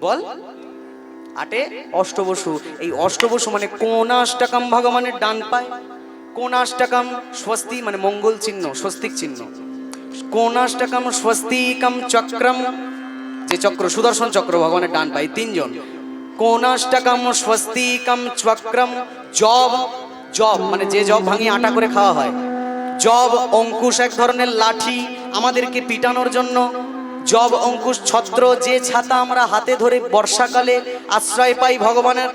বল। আটে অষ্টবসু। এই অষ্টবসু মানে কোনাষ্টকম ভগবানের ডান পায়। কোনাষ্টকম স্বস্তি মানে মঙ্গল চিহ্ন, স্বস্তিক চিহ্ন। কোনাষ্টকম স্বস্তিকম চক্রম, যে চক্র, সুদর্শন চক্র ভগবানের ডান পায় তিনজন। কোনাষ্টকম স্বস্তিকম চক্রম, জব জব মানে যে জব ভাঙিয়ে আটা করে খাওয়া হয়। জব অঙ্কুশ এক ধরনের লাঠি আমাদেরকে পিটানোর জন্য জব, অঙ্কুশ, ছত্র, যে ছাতা আমরা হাতে ধরে বর্ষাকালে আশ্রয় পাই ভগবানের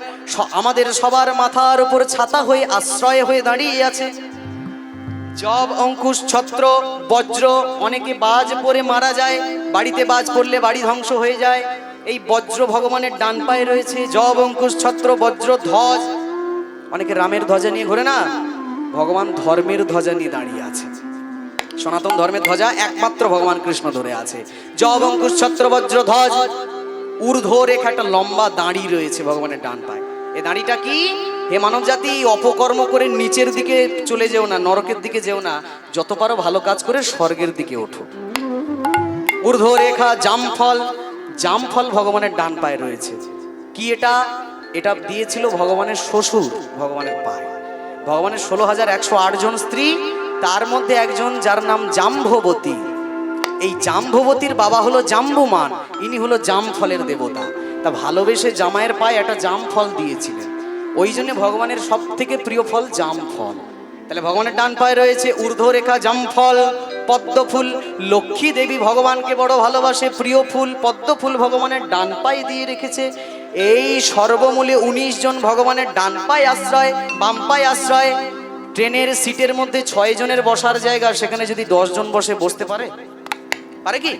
আমাদের সবার মাথার উপর ছাতা হয়ে আশ্রয় হয়ে দাঁড়িয়ে আছে। জব, অঙ্কুশ, ছত্র, বজ্র, অনেকে বাজ পরে মারা যায়, বাড়িতে বাজ পড়লে বাড়ি ধ্বংস হয়ে যায়। এই বজ্র ভগবানের ডান পায়ে রয়েছে, জব, অঙ্কুশ, ছত্র, বজ্র, ধ্বজ। অনেকে রামের ধ্বজা নিয়ে ঘোরে না? ভগবান ধর্মের ধ্বজা নিয়ে দাঁড়িয়ে আছে। সনাতন ধর্মের ধ্বজা একমাত্র ভগবান কৃষ্ণ ধরে আছে। জব অঙ্কুশ ছত্রবজ্র ধ্বজ। ঊর্ধ্ব রেখা একটা লম্বা দাঁড়ি রয়েছে ভগবানের ডান পায়ে। এ দাঁড়িটা কি? হে মানব জাতি অপকর্ম করে নিচের দিকে চলে যেও না, নরকের দিকে যেও না, যত পারো ভালো কাজ করে স্বর্গের দিকে ওঠো। ঊর্ধ্ব রেখা জামফল। জামফল ভগবানের ডান পায়ে রয়েছে। কি এটা? এটা দিয়েছিল ভগবানের শ্বশুর, ভগবানের পায়ে। ভগবানের ষোলো হাজার একশো জন স্ত্রী তার মধ্যে একজন যার নাম জাম্ভবতী। এই জাম্ভবতীর বাবা হলো জাম্বুমান, ইনি হলো জাম ফলের দেবতা। তা ভালোবেসে জামাইয়ের পায়ে একটা জাম ফল দিয়েছিলেন। ওই জন্য ভগবানের সব থেকে প্রিয় ফল জাম ফল তাহলে ভগবানের ডান পায়ে রয়েছে ঊর্ধ্বরেখা জাম ফল পদ্ম ফুল লক্ষ্মী দেবী ভগবানকে বড় ভালোবাসে, প্রিয় ফুল পদ্ম ফুল ভগবানের ডান পায়ে দিয়ে রেখেছে। এই সর্বমূলে উনিশ জন ভগবানের ডান পায়ে আশ্রয়, বাম পায়ে আশ্রয় ট্রেনের সিটের মধ্যে ছয় জনের বসার জায়গা সেখানে যদি জন বসে বসতে পারে? পারে কি?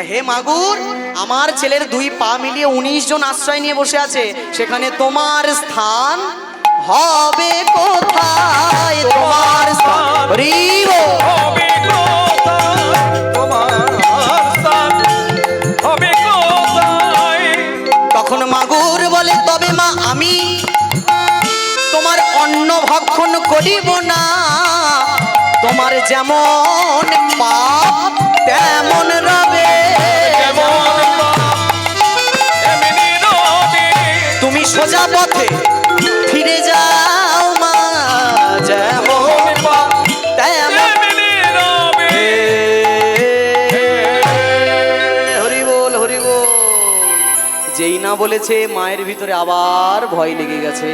হে মাগুর আমার ছেলের দুই পা মিলিয়ে উনিশ জন আশ্রয় নিয়ে বসে আছে সেখানে তোমার স্থান হবে কোথায়? তোমার স্থান হবে করিব না তোমার যেমন পাপ, তেমন রবে। তুমি সোজা পথে ফিরে যাও মা, যেমন তেমন তেমনি রবে। হরি বল হরি বল যেই না বলেছে, মায়ের ভিতরে আবার ভয় লেগে গেছে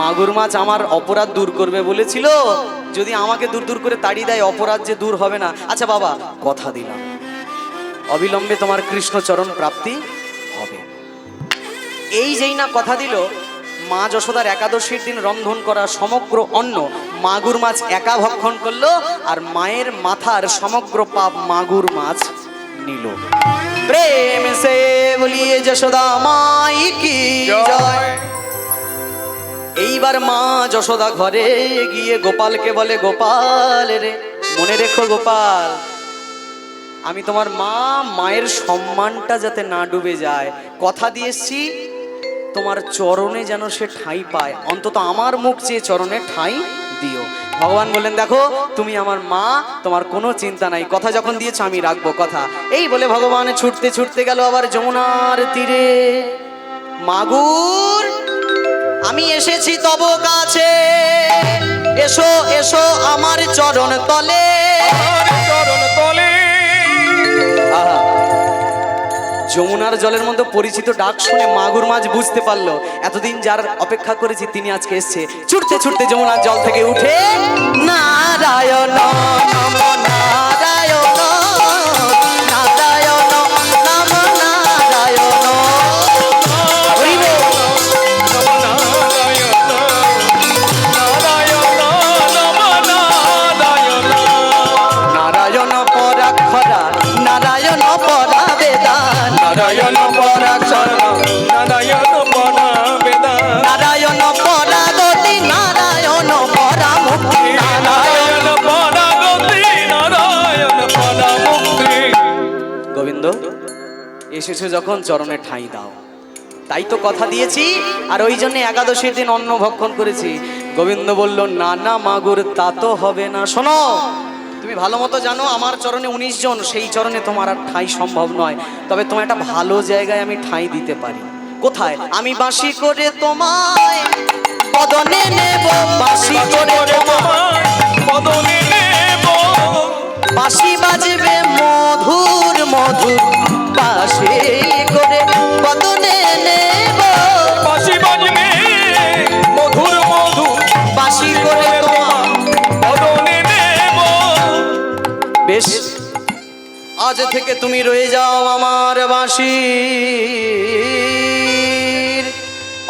মাগুর মাছ আমার অপরাধ দূর করবে বলেছিল। যদি আমাকে দূর দূর করে তাড়িয়ে দেয় অপরাধ যে দূর হবে না। আচ্ছা বাবা কথা দিলাম। অবিলম্বে তোমার কৃষ্ণচরণ প্রাপ্তি হবে। এই যেই না কথা দিল মা যশোদার একাদশীর দিন রন্ধন করা সমগ্র অন্ন মাগুর মাছ একা ভক্ষণ করল আর মায়ের মাথার সমগ্র পাপ মাগুর মাছ নিল। প্রেম সে বলিয়ে যশোদা মাই কি জয়। এইবার মা যশোদা ঘরে গিয়ে গোপালকে বলে, গোপাল রে, মনে রেখো গোপাল, আমি তোমার মা, মায়ের সম্মানটা যাতে না ডুবে যায়। কথা দিয়ে এসছি, তোমার চরণে যেন সে ঠাঁই পায়। অন্তত আমার মুখ চেয়ে চরণে ঠাঁই দিও। ভগবান বললেন, দেখো, তুমি আমার মা, তোমার কোনো চিন্তা নাই। কথা যখন দিয়েছ, আমি রাখব কথা। এই বলে ভগবান ছুটতে ছুটতে গেল আবার যমুনার তীরে। মাগুর আমি এসেছি তব কাছে। এসো এসো আমার চরণ তলে। চরণ তলে। যমুনার জলের মধ্যে পরিচিত ডাক শুনে মাগুর মাছ বুঝতে পারল। এতদিন যার অপেক্ষা করেছি তিনি আজকে এসছে। ছুটতে ছুটতে যমুনার জল থেকে উঠে নারায়ণ এসেছ যখন চরণে ঠাঁই দাও। তাই তো কথা দিয়েছি আর ওই জন্য একাদশীর দিন অন্ন ভক্ষণ করেছি। গোবিন্দ বলল না না মাগুর তা তো হবে না। শোনো তুমি ভালো মতো জানো আমার চরণে উনিশ জন সেই চরণে তোমার আর ঠাঁই সম্ভব নয়। তবে তোমার একটা ভালো জায়গায় আমি ঠাঁই দিতে পারি। কোথায়? আমি বাঁশি করে তোমায় নেব করে নেব। বাজবে মধুর মধুর। বাঁশি করে বদনে নেব। বাঁশি বাজবে। মধুর মধুর বাঁশি করে তোমায় বদনে নেব। বেশ আজ থেকে তুমি রয়ে যাও আমার বাঁশির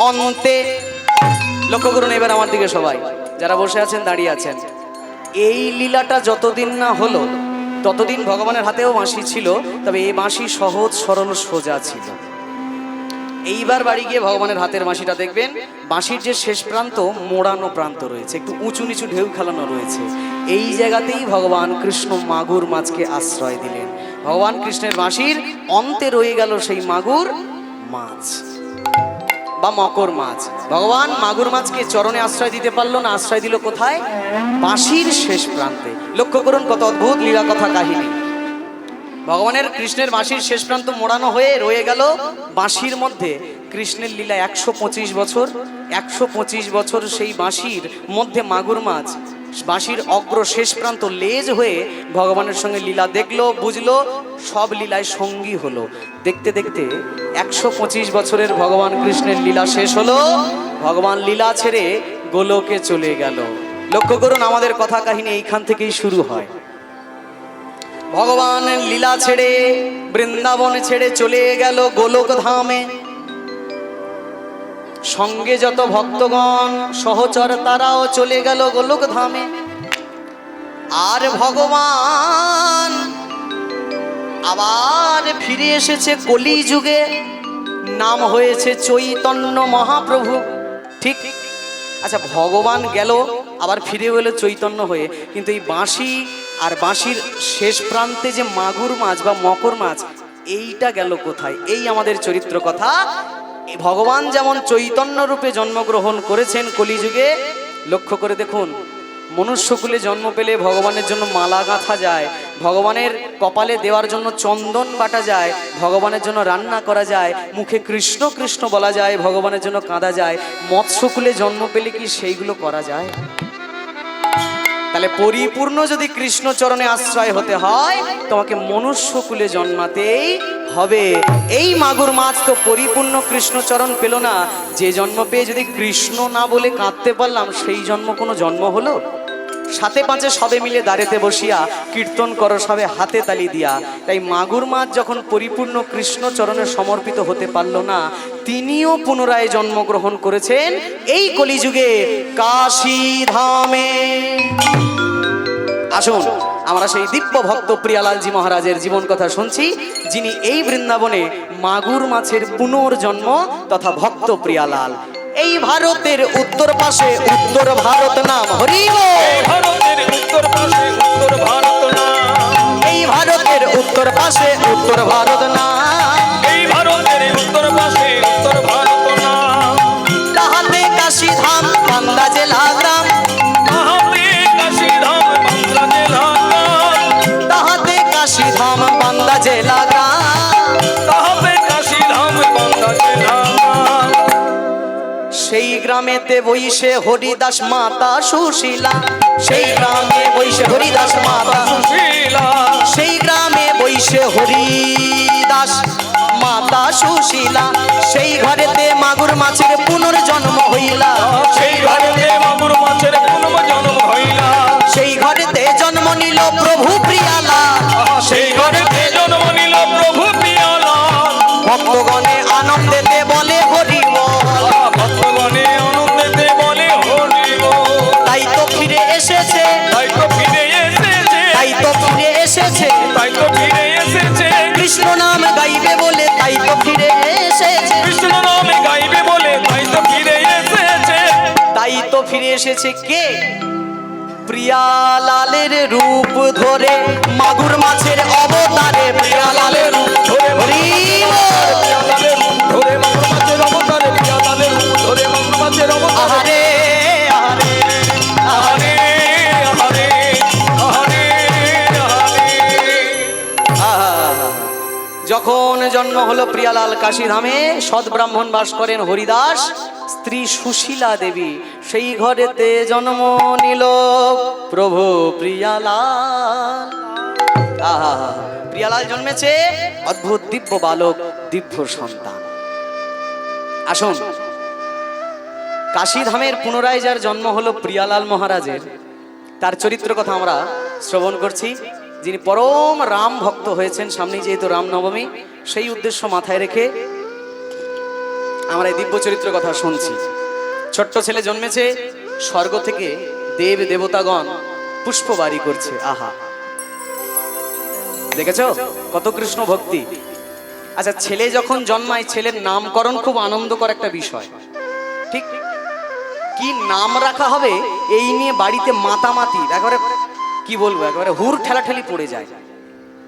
অন্তে। লক্ষ্য করুন এবার আমার দিকে সবাই যারা বসে আছেন দাঁড়িয়ে আছেন। এই লীলাটা যতদিন না হলো ততদিন ভগবানের হাতেও বাঁশি ছিল, তবে এই বাঁশি সহজ সরল সোজা ছিল। এইবার বাড়ি গিয়ে ভগবানের হাতের বাঁশিটা দেখবেন, বাঁশির যে শেষ প্রান্ত, মোড়ানো প্রান্ত রয়েছে, একটু উঁচু নিচু ঢেউ খেলানো রয়েছে। এই জায়গাতেই ভগবান কৃষ্ণ মাগুর মাছকে আশ্রয় দিলেন। ভগবান কৃষ্ণের বাঁশির অন্তে রয়ে গেল সেই মাগুর মাছ। বা মকর মাছ। ভগবান মাগুর মাছকে চরণে আশ্রয় দিতে পারল না, আশ্রয় দিল কোথায়? বাঁশির শেষ প্রান্তে। লক্ষ্য করুন কত অদ্ভুত লীলা কথা কাহিনী। ভগবানের কৃষ্ণের বাঁশির শেষ প্রান্ত মোড়ানো হয়ে রয়ে গেল বাঁশির মধ্যে। কৃষ্ণের লীলা একশো পঁচিশ বছর, একশো পঁচিশ বছর সেই বাঁশির মধ্যে মাগুর মাছ বাঁশির অগ্র শেষ প্রান্ত লেজ হয়ে ভগবানের সঙ্গে লীলা দেখল, বুঝলো, সব লীলায় সঙ্গী হলো। দেখতে দেখতে একশো পঁচিশ বছরের ভগবান কৃষ্ণের লীলা শেষ হলো। ভগবান লীলা ছেড়ে গোলকে চলে গেল। লক্ষ্য করুন, আমাদের কথা কাহিনী এইখান থেকেই শুরু হয়। ভগবান লীলা ছেড়ে বৃন্দাবন ছেড়ে চলে গেল গোলক ধামে সঙ্গে যত ভক্তগণ সহচর তারাও চলে গেল গোলক ধামে আর ভগবান আবার ফিরে এসেছে কলি যুগে নাম হয়েছে চৈতন্য মহাপ্রভু। ঠিক। আচ্ছা ভগবান গেল, আবার ফিরে এলো চৈতন্য হয়ে। কিন্তু এই বাঁশি আর বাঁশির শেষ প্রান্তে যে মাগুর মাছ বা মকর মাছ, এইটা গেল কোথায়? এই আমাদের চরিত্র কথা ভগবান যেমন চৈতন্য রূপে জন্মগ্রহণ করেছেন কলিযুগে, লক্ষ্য করে দেখুন, মনুষ্যকুলে জন্ম পেলে ভগবানের জন্য মালা গাঁথা যায়, ভগবানের কপালে দেওয়ার জন্য চন্দন বাটা যায়, ভগবানের জন্য রান্না করা যায়, মুখে কৃষ্ণ কৃষ্ণ বলা যায়, ভগবানের জন্য কাঁদা যায়, মৎস্যকুলে জন্ম পেলে কি সেইগুলো করা যায়? তাহলে পরিপূর্ণ যদি কৃষ্ণচরণে আশ্রয় হতে হয়, তোমাকে মনুষ্যকুলে জন্মাতেই হবে। এই মাগুর মাছ তো পরিপূর্ণ কৃষ্ণচরণ পেল না। যে জন্ম পেয়ে যদি কৃষ্ণ না বলে কাঁদতে পারলাম, সেই জন্ম কোনো জন্ম হলো? সাথে পাঁচে সবে মিলে দাঁড়েতে বসিয়া কীর্তন করো, সবে হাতে তালি দিয়া। তাই মাগুর মাছ যখন পরিপূর্ণ কৃষ্ণচরণে সমর্পিত হতে পারল না, তিনিও পুনরায় জন্মগ্রহণ করেছেন এই কলিযুগে কাশী ধামে আসুন। আমরা সেই দিব্য ভক্ত প্রিয়ালালজি মহারাজের জীবন কথা শুনছি যিনি এই বৃন্দাবনে মাগুর মাছের পুনর্জন্ম তথা ভক্ত প্রিয়ালাল। এই ভারতের উত্তর পাশে উত্তর ভারত নাম হরি ভারতের উত্তর পাশে উত্তর ভারত না এই ভারতের উত্তর পাশে উত্তর ভারত নাম। এই ভারতের উত্তর পাশে উত্তর ভারত সেই গ্রামেতে বইসে হরিদাস মাতা সুশীলা। সেই গ্রামে বইসে হরিদাস মাতা সুশীলা। সেই গ্রামে বইসে হরিদাস মাতা সুশীলা। সেই ঘরেতে মাগুর মাছের পুনর্জন্ম হইলা। সেই ঘরেতে মাগুর মাছের পুনর্জন্ম হইলা। এসেছে। তাই তো ফিরে এসেছে। কৃষ্ণ নাম গাইবে বলে তাই তো ফিরে এসেছে। কৃষ্ণ নাম গাইবে বলে তাই তো ফিরে এসেছে। তাই তো ফিরে এসেছে কে? প্রিয়ালালের রূপ ধরে মাগুর মাছের অবতারে। প্রিয়ালালের রূপ ধরে হলো প্রিয়ালাল কাশীধামে সৎ ব্রাহ্মণ বাস করেন হরিদাস, স্ত্রী সুশীলা দেবী। সেই ঘরেতে জন্ম নিল প্রভু প্রিয়ালাল। আহা, প্রিয়ালাল জন্মেছে অদ্ভুত দিব্য বালক, দিব্য সন্তান। আসুন কাশীধামের পুনরায় যার জন্ম হলো প্রিয়ালাল মহারাজের, তার চরিত্র কথা আমরা শ্রবণ করছি। যিনি পরম রাম ভক্ত হয়েছেন সামনে যেহেতু রামনবমী, সেই উদ্দেশ্য মাথায় রেখে আমরা এই দিব্য চরিত্র কথা শুনছি। ছোট্ট ছেলে জন্মেছে, স্বর্গ থেকে দেব দেবতাগণ পুষ্পবাড়ি করছে। আহা। দেখেছ? কত কৃষ্ণ ভক্তি। আচ্ছা ছেলে যখন জন্মায়, ছেলের নামকরণ খুব আনন্দকর একটা বিষয়। ঠিক কি নাম রাখা হবে, এই নিয়ে বাড়িতে মাতামাতি একেবারে কি বলব? একেবারে হুর ঠেলাঠেলি পড়ে যায়।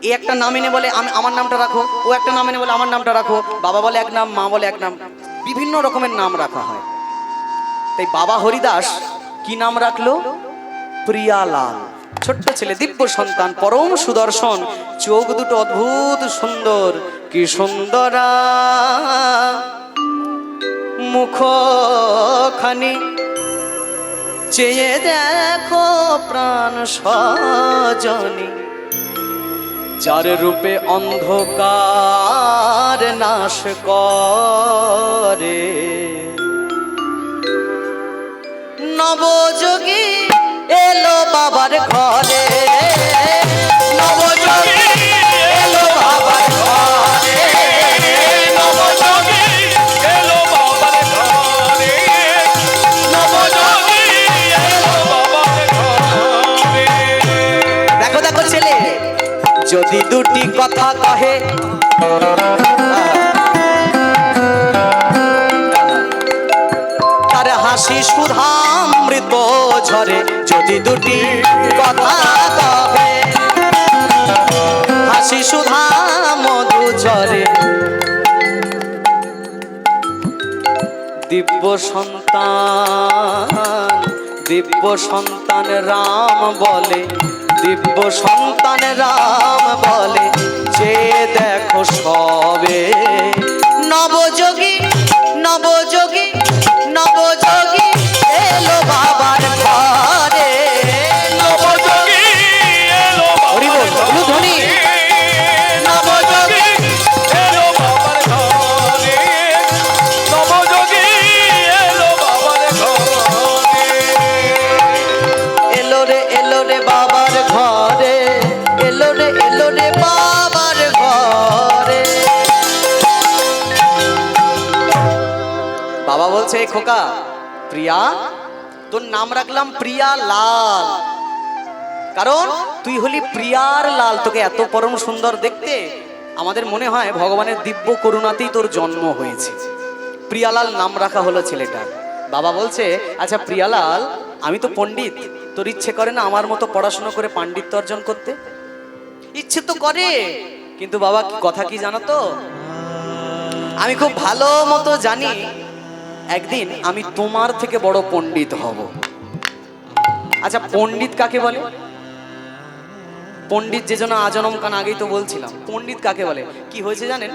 এ একটা নাম এনে বলে, আমি, আমার নামটা রাখো। ও একটা নাম এনে বলে, আমার নামটা রাখো। বাবা বলে, এক নাম, মা বলে, এক নাম। বিভিন্ন রকমের নাম রাখা হয়। তাই বাবা হরিদাস কি নাম রাখল? প্রিয়ালাল। ছোট্ট ছেলে, দিব্য সন্তান, পরম সুদর্শন। চোখ দুটো অদ্ভুত সুন্দর। কি সুন্দরা। মুখখানি চেয়ে দেখো প্রাণ সজনী। যার রূপে অন্ধকার নাশ করে। নবযোগী এলো বাবার ঘরে। দুটি কথা কহে। হাসি সুধা মধু ঝরে। দিব্য সন্তান দিব্য সন্তান রাম বলে, দিব্য সন্তান রাম বলে, যে দেখো সবে খোকা, প্রিয়া, তোর নাম রাখলাম প্রিয়া লাল। কারণ তুই হলি প্রিয়ার লাল, তোকে এত পরম সুন্দর দেখতে আমাদের মনে হয় ভগবানের দিব্য করুণাতেই তোর জন্ম হয়েছে। প্রিয়ালাল নাম রাখা হলো ছেলেটার। বাবা বলছে আচ্ছা প্রিয়ালাল আমি তো পণ্ডিত, তোর ইচ্ছে করে না আমার মতো পড়াশোনা করে পাণ্ডিত্য অর্জন করতে? ইচ্ছে তো করে, কিন্তু বাবা কথা কি জানো তো? আমি খুব ভালো মতো জানি একদিন আমি তোমার থেকে বড় পণ্ডিত হব। আচ্ছা পণ্ডিত কাকে বলে? পণ্ডিত যে জন্য আজনম কান আগেই তো বলছিলাম, পণ্ডিত কাকে বলে? কি হয়েছে জানেন?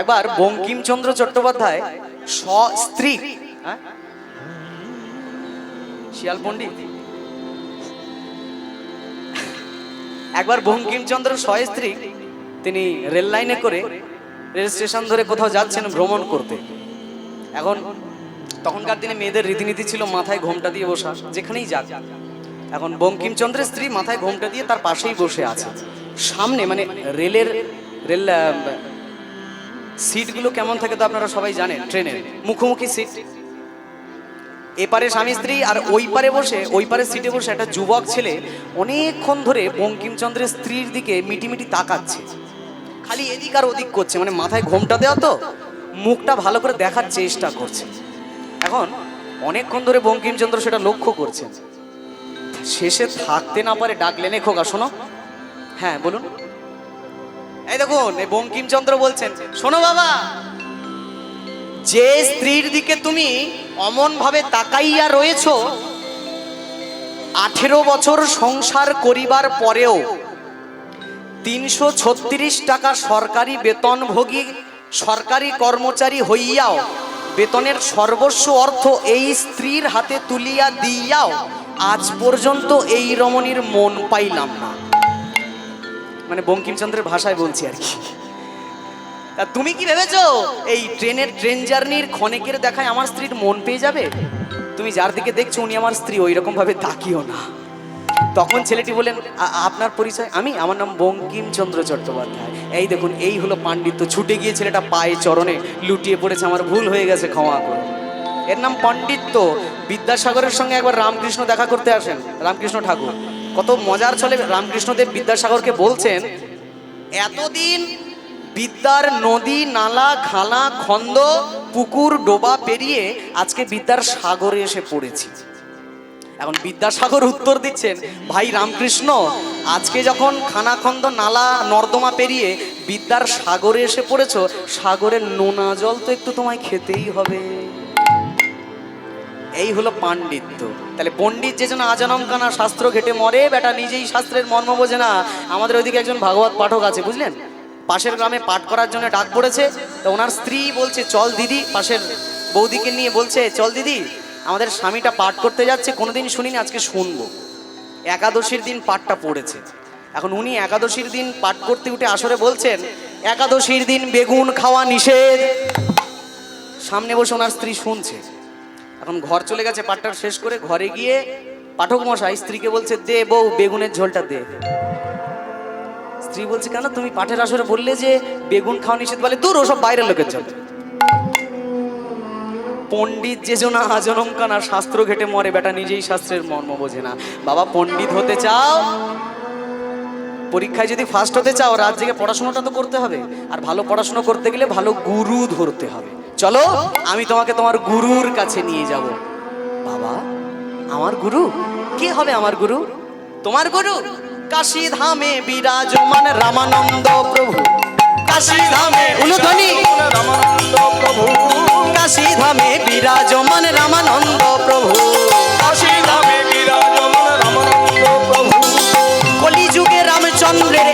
একবার বঙ্কিমচন্দ্র চট্টোপাধ্যায় স্ত্রী হ্যাঁ? শিয়াল পণ্ডিত। একবার বঙ্কিমচন্দ্র স্ত্রী, তিনি রেল লাইনে করে রেল স্টেশন ধরে কোথাও যাচ্ছেন ভ্রমণ করতে। এখন তখনকার দিনে মেয়েদের রীতিনীতি ছিল মাথায় ঘোমটা দিয়ে বসা, যেখানেই যাক। এখন বঙ্কিমচন্দ্রের স্ত্রী মাথায় ঘোমটা দিয়ে তার পাশেই বসে আছে। সামনে মানে রেলের, রেল সিটগুলো কেমন থাকে তো আপনারা সবাই জানেন, ট্রেনের মুখোমুখি সিট। এপারে স্বামী স্ত্রী আর ওই পারে বসে, ওই পারে সিটে বসে একটা যুবক ছেলে অনেকক্ষণ ধরে বঙ্কিমচন্দ্রের স্ত্রীর দিকে মিটিমিটি তাকাচ্ছে। খালি এদিক আর ওদিক করছে মানে মাথায় ঘোমটা দেওয়া তো, মুখটা ভালো করে দেখার চেষ্টা করছে। এখন অনেকক্ষণ ধরে বঙ্কিমচন্দ্র সেটা লক্ষ্য করছে শেষে থাকতে না পারে ডাকলেন খোকা, শোনো। হ্যাঁ বলুন। এই দেখুন, এই বঙ্কিমচন্দ্র বলছেন, শোনো বাবা, যে স্ত্রীর দিকে তুমি অমন ভাবে তাকাইয়া রয়েছ, আঠেরো বছর সংসার করিবার পরেও তিনশো ছত্রিশ টাকা সরকারি বেতনভোগী সরকারি কর্মচারী হইয়াও বেতনের সর্বস্ব অর্থ এই স্ত্রীর হাতে তুলিয়া দিয়াও আজ পর্যন্ত এই রমণীর মন পাইলাম না। মানে বঙ্কিমচন্দ্রের ভাষায় বলছি আর কি। তা তুমি কি ভেবেছো? এই ট্রেনের ট্রেন জার্নির ক্ষণেকের দেখায় আমার স্ত্রীর মন পেয়ে যাবে? তুমি যার দিকে দেখছ, উনি আমার স্ত্রী, ওই রকম ভাবে তাকিও না। তখন ছেলেটি বলেন আপনার পরিচয়? আমি, আমার নাম বঙ্কিমচন্দ্র চট্টোপাধ্যায়। এই দেখুন, এই হলো পাণ্ডিত্য। ছুটে গিয়ে ছেলেটা পায়ে চরণে লুটিয়ে পড়েছে, আমার ভুল হয়ে গেছে, ক্ষমা করো এর নাম পণ্ডিত্য। বিদ্যাসাগরের সঙ্গে একবার রামকৃষ্ণ দেখা করতে আসেন। রামকৃষ্ণ ঠাকুর, কত মজার চলে রামকৃষ্ণদেব বিদ্যাসাগরকে বলছেন, এতদিন বিদ্যার নদী, নালা, খালা, খন্দ, পুকুর, ডোবা পেরিয়ে আজকে বিদ্যার সাগরে এসে পড়েছি। এখন বিদ্যাসাগর উত্তর দিচ্ছেন, ভাই রামকৃষ্ণ, আজকে যখন খানাখন্দ নালা নর্দমা পেরিয়ে বিদ্যার সাগরে এসে পড়েছ, সাগরের নোনা জল তো একটু তোমায় খেতেই হবে। এই হলো পাণ্ডিত্য। তাহলে পণ্ডিত যে যেন আজানম কানা শাস্ত্র ঘেটে মরে, বেটা নিজেই শাস্ত্রের মর্ম বোঝে না। আমাদের ওইদিকে একজন ভাগবত পাঠক আছে, বুঝলেন? পাশের গ্রামে পাঠ করার জন্য ডাক পড়েছে, তো ওনার স্ত্রী বলছে, চল দিদি। পাশের বৌদিকে নিয়ে বলছে, চল দিদি। আমাদের স্বামীটা পাঠ করতে যাচ্ছে, কোনোদিন শুনিনি, আজকে শুনব। একাদশীর দিন পাঠটা পড়েছে। এখন উনি একাদশীর দিন পাঠ করতে উঠে আসরে বলছেন, একাদশীর দিন বেগুন খাওয়া নিষেধ। সামনে বসে ওনার স্ত্রী শুনছে। এখন ঘর চলে গেছে, পাঠটা শেষ করে ঘরে গিয়ে পাঠক মশাই স্ত্রীকে বলছে, দে বউ, বেগুনের ঝোলটা দে। স্ত্রী বলছে, কেন? তুমি পাঠের আসরে বললে যে বেগুন খাওয়া নিষেধ বলে, দূর, ওসব বাইরের লোকের জন্য। পণ্ডিত যে জন আজনম শাস্ত্র ঘেটে মরে, বেটা নিজেই শাস্ত্রের মর্ম বোঝে না। বাবা, পণ্ডিত হতে চাও? পরীক্ষায় যদি ফার্স্ট হতে চাও, রাত জেগে পড়াশোনাটা তো করতে হবে। আর ভালো পড়াশোনা করতে গেলে ভালো গুরু ধরতে হবে। চলো, আমি তোমাকে তোমার গুরুর কাছে নিয়ে যাব। বাবা, আমার গুরু? কে হবে আমার গুরু? তোমার গুরু? কাশী ধামে বিরাজমান রামানন্দ প্রভু। কাশী ধামে উলুধ্বনি রামানন্দ প্রভু। কাশী ধামে বিরাজমান রামানন্দ প্রভু। কাশী ধামে বিরাজমান রামানন্দ প্রভু। কলিযুগে রামচন্দ্রের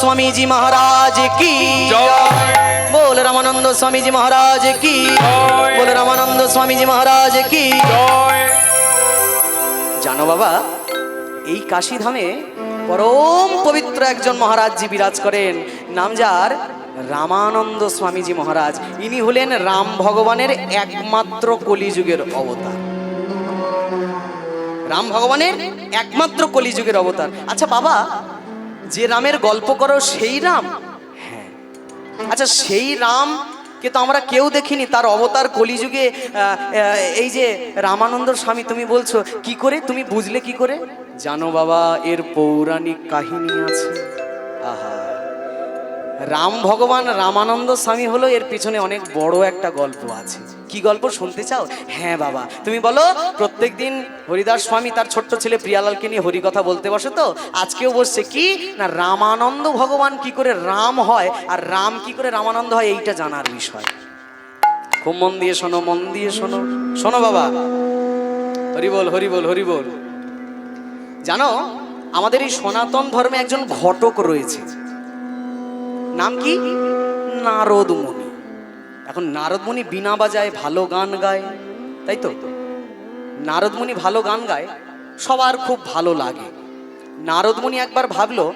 স্বামীজি মহারাজ কি বল রামানন্দ স্বামীজি মহারাজ কি। বল রামানন্দ স্বামীজি মহারাজ কি জানো বাবা এই কাশীধামে পরম পবিত্র একজন মহারাজজি বিরাজ করেন। নাম যার? রামানন্দ স্বামীজি মহারাজ। ইনি হলেন রাম ভগবানের একমাত্র কলিযুগের অবতার। রাম ভগবানের একমাত্র কলিযুগের অবতার। আচ্ছা বাবা যে রামের গল্প করো সেই রাম? হ্যাঁ। আচ্ছা সেই রাম কে তো আমরা কেউ দেখিনি তার অবতার কলিযুগে এই যে রামানন্দ স্বামী তুমি বলছো কি করে? তুমি বুঝলে কি করে? জানো বাবা এর পৌরাণিক কাহিনী আছে। আহা। রাম ভগবান রামানন্দ স্বামী হলো এর পিছনে অনেক বড় একটা গল্প আছে। কি গল্প শুনতে চাও? হ্যাঁ বাবা। তুমি বলো প্রত্যেক দিন হরিদাস স্বামী তার ছোট্ট ছেলে প্রিয়ালালকে নিয়ে হরি কথা বলতে বসে তো? আজকেও বসছে কি? না, রামানন্দ ভগবান কি করে রাম হয় আর রাম কি করে রামানন্দ হয় এইটা জানার বিষয়। খুব মন দিয়ে শোনো, মন দিয়ে শোনো। শোনো বাবা। হরি বল হরি বল হরি বল। জানো, আমাদের এই সনাতন ধর্মে একজন ঘটক রয়েছে। নাম কি? নারদ মুনি। এখন নারদমণি বিনা বাজায় ভালো গান গায়, তাই তো? নারদ মুনি ভালো গান গায়, সবার খুব ভালো লাগে। নারদমণি একবার ভাবলো,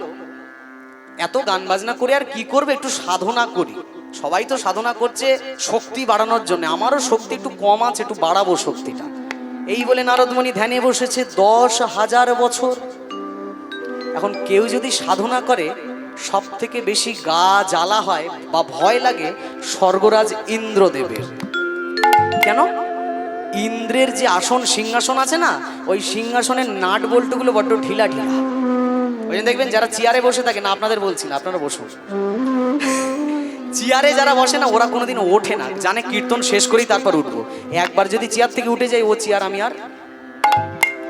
এত গান বাজনা করে আর কি করবে, একটু সাধনা করি। সবাই তো সাধনা করছে শক্তি বাড়ানোর জন্য, আমারও শক্তি একটু কম আছে, একটু বাড়াবো শক্তিটা। এই বলে নারদমণি ধ্যানে বসেছে দশ হাজার বছর। এখন কেউ যদি সাধনা করে সব থেকে বেশি গা জ্বালা হয় বা ভয় লাগে স্বর্গরাজ ইন্দ্রদেবের। কেন? ইন্দ্রের যে আসন সিংহাসন আছে না, ওই সিংহাসনের নাট বল্টুগুলো বড্ড ঢিলা ঢিলা। ওই জন্য দেখবেন যারা চেয়ারে বসে থাকে, না আপনাদের বলছি না, আপনারা বসুন। চেয়ারে যারা বসে না, ওরা কোনোদিন ওঠে না। জানে কীর্তন শেষ করেই তারপর উঠবো। একবার যদি চেয়ার থেকে উঠে যাই, ও চেয়ার আমি আর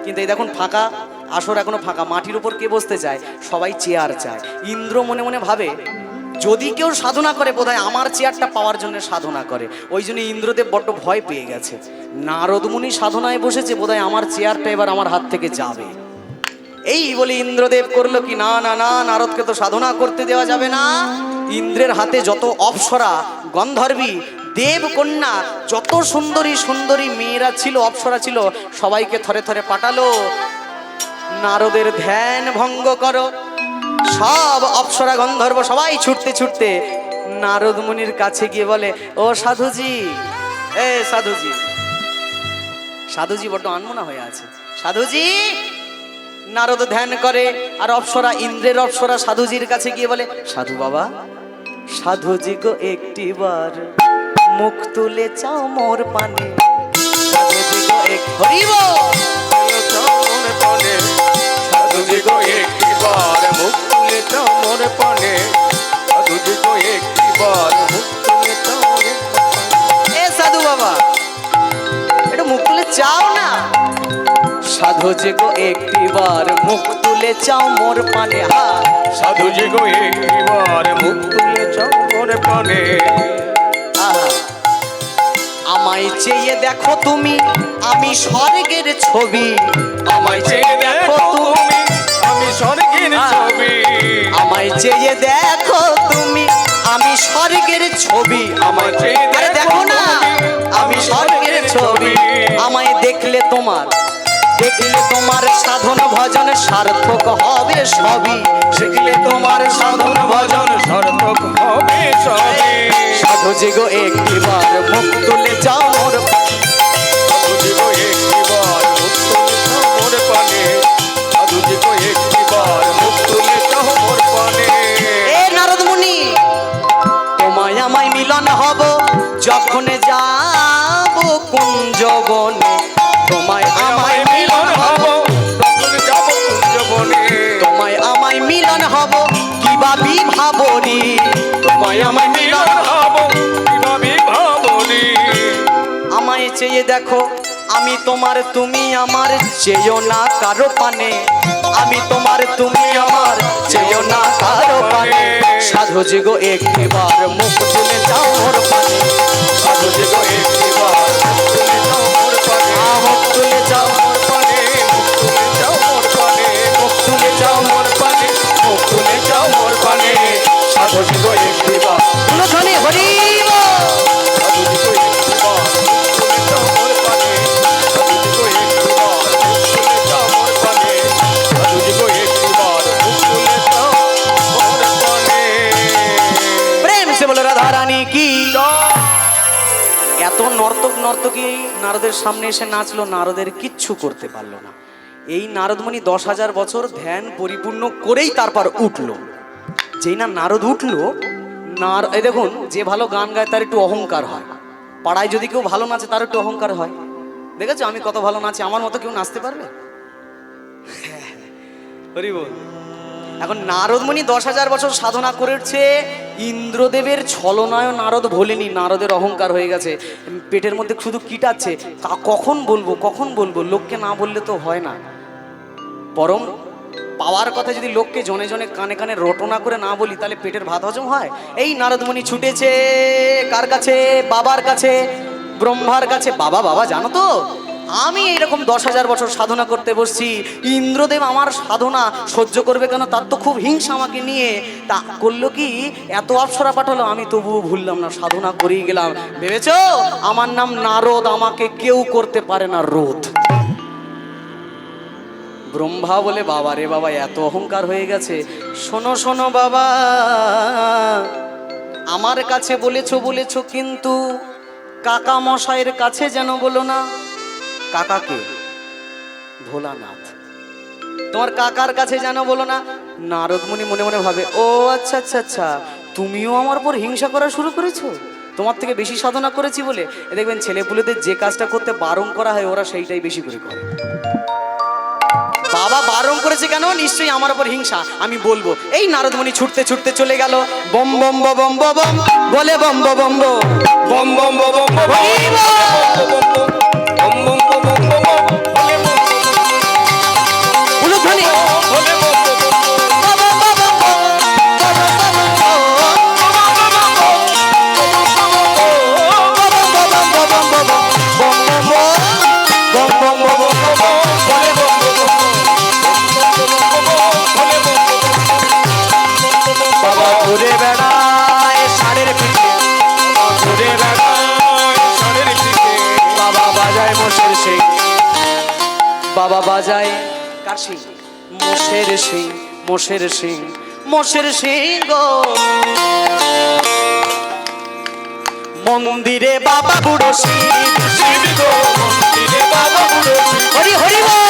কিন্তু এই দেখুন ফাঁকা আসর এখনও ফাঁকা, মাটির উপর কে বসতে চায়? সবাই চেয়ার চায়। ইন্দ্র মনে মনে ভাবে, যদি কেউ সাধনা করে, বোধহয় আমার চেয়ারটা পাওয়ার জন্য সাধনা করে। ওই জন্য ইন্দ্রদেব বড্ড ভয় পেয়ে গেছে। নারদমুনি সাধনায় বসেছে, বোধহয় আমার চেয়ারটা এবার আমার হাত থেকে যাবে। এই বলে ইন্দ্রদেব করল কি, না না না, নারদকে তো সাধনা করতে দেওয়া যাবে না। ইন্দ্রের হাতে যত অপ্সরা গন্ধর্বী, দেবকন্যা, যত সুন্দরী সুন্দরী মেয়েরা ছিল, অপ্সরা ছিল, সবাইকে থরে থরে পাঠালো। নারদের ধ্যান ভঙ্গ করো। সব অপ্সরা গন্ধর্ব সবাই ছুটতে ছুটতে নারদ মুনির কাছে গিয়ে বলে, ও সাধুজি, এ সাধুজি। সাধুজি বড্ড আনমনা হয়ে আছে। সাধুজি, নারদ ধ্যান করে আর অপ্সরা ইন্দ্রের অপ্সরা সাধুজির কাছে গিয়ে বলে, সাধু বাবা, সাধুজি গো একটিবার মুখ তুলে চাও মোর পানে। সাধুজি গো এক হরিব সাধুজি গো একটিবার মুখ তুলে চাও মোর পানে হা সাধুজি গো একটিবার মুখ তুলে চমন পানে। আমায় চেয়ে দেখো তুমি আমি স্বর্গের ছবি। আমায় চেয়ে দেখো তুমি আমি স্বর্গের ছবি। আমায় চেয়ে দেখো তুমি আমি স্বর্গের ছবি। আমায় চেয়ে দেখো না আমি স্বর্গের ছবি। আমায় দেখলে তোমার দেখলে তোমার সাধন ভজন সার্থক হবে সবই। শিখলে তোমার সাধন ভজন সার্থক হবে সবই। সাধু যে গো একটিবার মুখ তুলে যাও মোর আমি তোমার, তুমি আমার, চেয়েও না কারও পানে। আমি তোমার, তুমি আমার, চেয়েও না কারও পানে। সাধু জিগো একটিবার মুখ তুলে যাও মোর পানে। সাধু জিগো একটিবার নর্তক নারদের সামনে এসে নাচলো, নারদের কিচ্ছু করতে পারল না। এই নারদমণি দশ হাজার বছর ধ্যান পরিপূর্ণ করেই তারপর উঠল। যেই না নারদ উঠল, নার এই দেখুন, যে ভালো গান গায় তার একটু অহংকার হয়। পাড়ায় যদি কেউ ভালো নাচে, তার একটু অহংকার হয়। দেখেছ, আমি কত ভালো নাচি, আমার মতো কেউ নাচতে পারবে? হরি বল এখন নারদমণি দশ হাজার বছর সাধনা করেছে, ইন্দ্রদেবের ছলনায় নারদ ভোলেনি, নারদের অহংকার হয়ে গেছে। পেটের মধ্যে শুধু কিটাচ্ছে কখন বলব কখন বলব? লোককে না বললে তো হয় না। পরম পাওয়ার কথা যদি লোককে জনে জনে কানে কানে রটনা করে না বলি, তাহলে পেটের ভাত হজম হয়? এই নারদমণি ছুটেছে কার কাছে? বাবার কাছে, ব্রহ্মার কাছে। বাবা বাবা, জানো তো? আমি এইরকম দশ হাজার বছর সাধনা করতে বসছি। ইন্দ্রদেব আমার সাধনা সহ্য করবে কেন? তার তো খুব হিংসা আমাকে নিয়ে। তা করল কি? এত অপসরা পাঠালো, আমি তবুও ভুললাম না, সাধনা করেই গেলাম। ভেবেছ? আমার নাম নারদ, আমাকে কেউ করতে পারে না রোধ। ব্রহ্মা বলে, বাবা রে বাবা, এত অহংকার হয়ে গেছে। শোনো শোনো, বাবা। আমার কাছে বলেছ বলেছ, কিন্তু কাকা মশাইয়ের কাছে যেন বলো না কাকাকে ভোলানাথ তোমার কাকার কাছে যেন বলো না নারদমণি মনে মনে ভাবে ও আচ্ছা আচ্ছা আচ্ছা তুমিও আমার উপর হিংসা করা শুরু করেছ তোমার থেকে বেশি সাধনা করেছি বলে দেখবেন ছেলেপুলেদের যে কাজটা করতে বারণ করা হয় ওরা সেইটাই বেশি করে করে বাবা বারণ করেছে কেন নিশ্চয়ই আমার উপর হিংসা আমি বলব এই নারদমণি ছুটতে ছুটতে চলে গেল বম বম বম বম বলে বম বম বম বম বম বম বম বম কার সিং মোষের সিং মোষের সিং মোষের সিং গো। মন্দিরে বাবা বুড়ো সিং সিং গো। মন্দিরে বাবা বুড়ো হরি হরি বল।